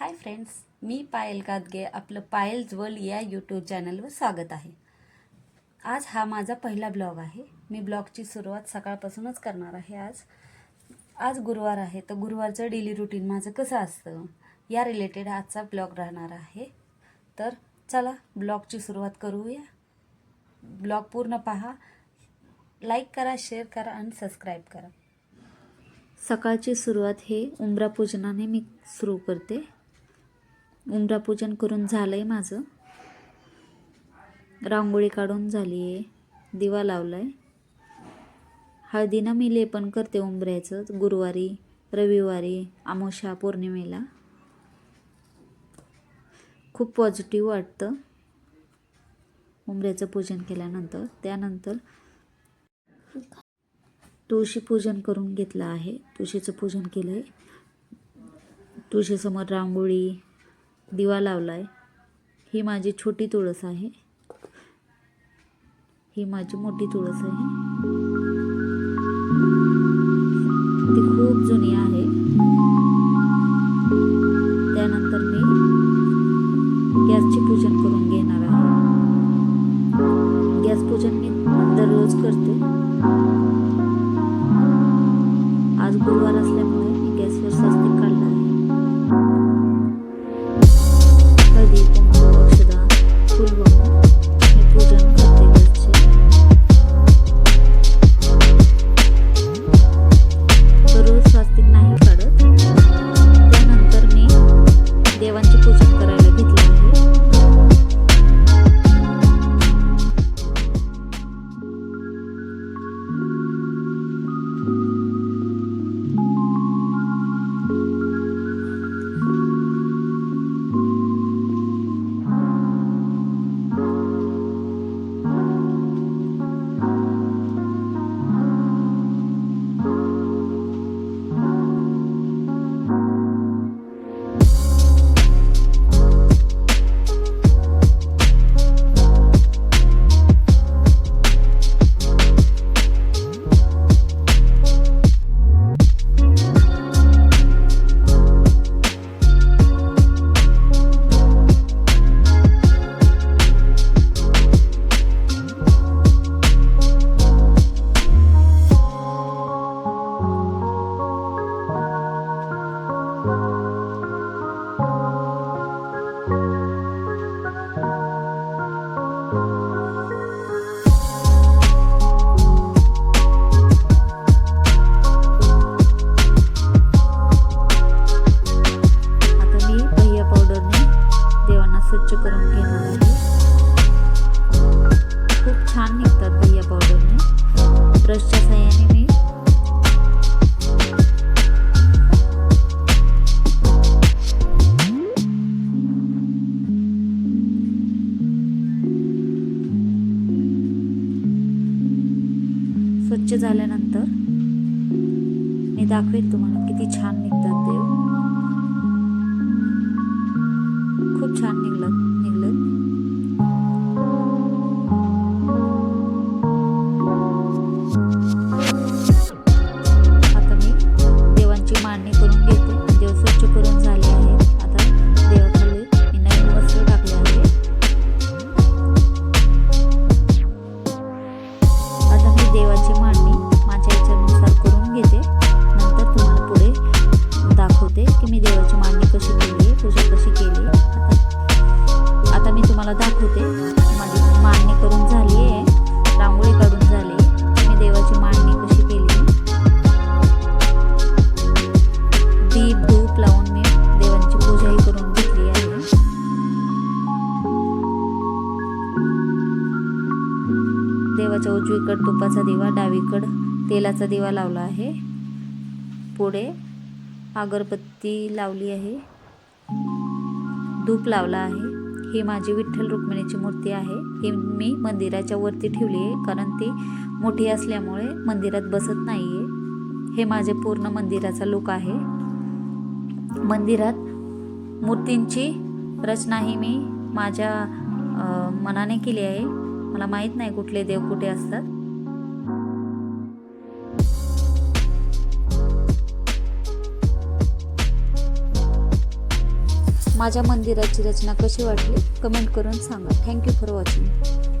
Hi friends मी पायल गादगे आपलं piles world या YouTube चॅनलवर स्वागत आहे. आज हा माझा पहिला ब्लॉग आहे. मी ब्लॉगची सुरुवात सकाळपासूनच करणार आहे आज. आज गुरुवार आहे तर गुरुवारचं डेली रुटीन माझं कसं असतं या रिलेटेड आजचा ब्लॉग राहणार आहे. तर चला ब्लॉगची सुरुवात करूया. ब्लॉग पूर्ण पहा. लाईक करा शेअर करा आणि सबस्क्राईब करा. सकाळची सुरुवात हे उंबरा पूजनाने मी सुरू करते. उंबरा पूजन करून झालं आहे माझं. रांगोळी काढून झाली आहे दिवा लावला आहे हळदीनं मी लेपन करते उंबऱ्याचं गुरुवारी रविवारी आमोशा पौर्णिमेला. खूप पॉझिटिव्ह वाटतं उंबऱ्याचं पूजन केल्यानंतर. त्यानंतर तुळशी पूजन करून घेतलं आहे. तुळशीचं पूजन केलं आहे तुळशीसमोर रांगोळी दिवा लावला आहे ही माझी छोटी तुळस आहे. ही माझी मोठी तुळस आहे. ती खूप जुनी आहे. त्यानंतर मी गॅसचे पूजन करून घेणार आहे. गॅस पूजन मी दररोज करते. आज गुरुवार असल्यामुळे स्वच्छ करून घेणार आहे. खूप छान निघतात भैया पावडरने ब्रशच्या साह्याने मी स्वच्छ झाल्यानंतर मी दाखवेल तुम्हाला किती छान निघतात देव. खूप छान निघलं निघलं. आता मी देवांची मांडणी करून घेते. देवाच्या उजवीकड तुपाचा दिवा डावीकड तेलाचा दिवा लावला आहे. पुढे अगरबत्ती लावली आहे. धूप लावला आहे. ही माझी विठ्ठल रुक्मिणीची मूर्ती आहे. ही मी मंदिराच्या वरती ठेवली आहे कारण ती मोठी असल्यामुळे मंदिरात बसत नाही आहे हे माझे पूर्ण मंदिराचा लुक आहे. मंदिरात मूर्तींची रचनाही मी माझ्या मनाने केली आहे. मला माहीत नाही कुठले देव कुठे असतात. माझ्या मंदिराची रचना कशी वाटली? कमेंट करून सांगा. Thank you for watching